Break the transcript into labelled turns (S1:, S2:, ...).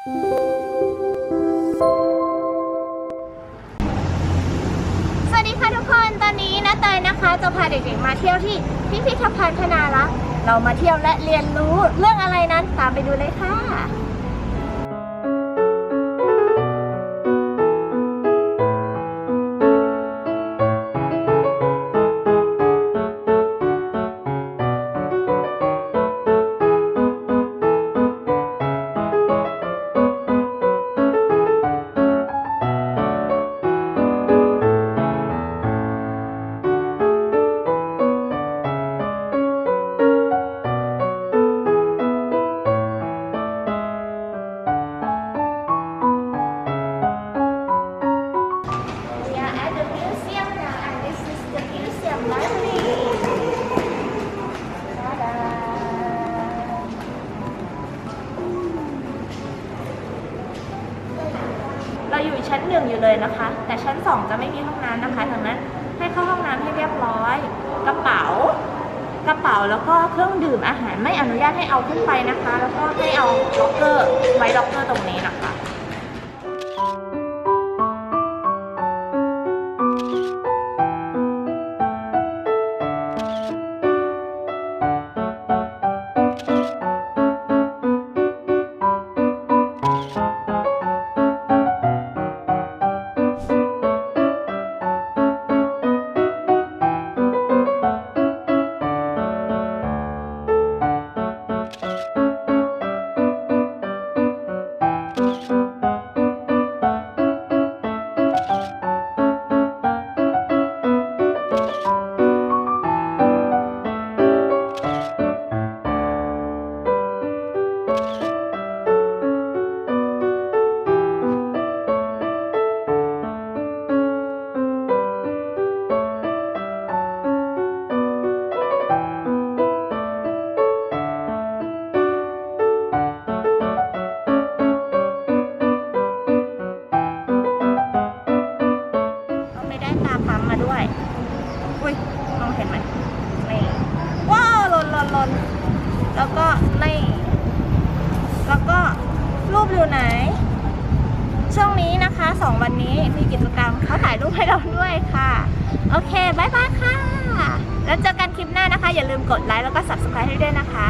S1: สวัสดีค่ะทุกคน ตอนนี้นะเตยนะคะ จะพาเด็กๆมาเที่ยวที่พิพิธภัณฑ์พนารักษ์เรามาเที่ยวและเรียนรู้เรื่องอะไรนั้นตามไปดูเลยค่ะ อยู่ชั้นหนึ่งอยู่เลยนะคะ แต่ชั้นสองจะไม่มีห้องน้ำนะคะดังนั้นให้เข้าห้องน้ำให้เรียบร้อย กระเป๋ากระเป๋าแล้วก็เครื่องดื่มอาหารไม่อนุญาตให้เอาขึ้นไปนะคะ แล้วก็ให้เอาล็อกเกอร์ไว้ล็อกเกอร์ตรงนี้นะคะ ปั๊มมาด้อุ้ยมองเห็นไหมนี่ว้าวลนลนลนแล้วก็นี่แล้วก็รูปอยู่ไหน ช่วงนี้นะคะสองวันนี้มีกิจกรรมเขาถ่ายรูปให้เราด้วยค่ะ โอเคบายบายค่ะ แล้วเจอกันคลิปหน้านะคะ อย่าลืมกดไลค์แล้วก็ subscribe ให้ด้วยนะคะ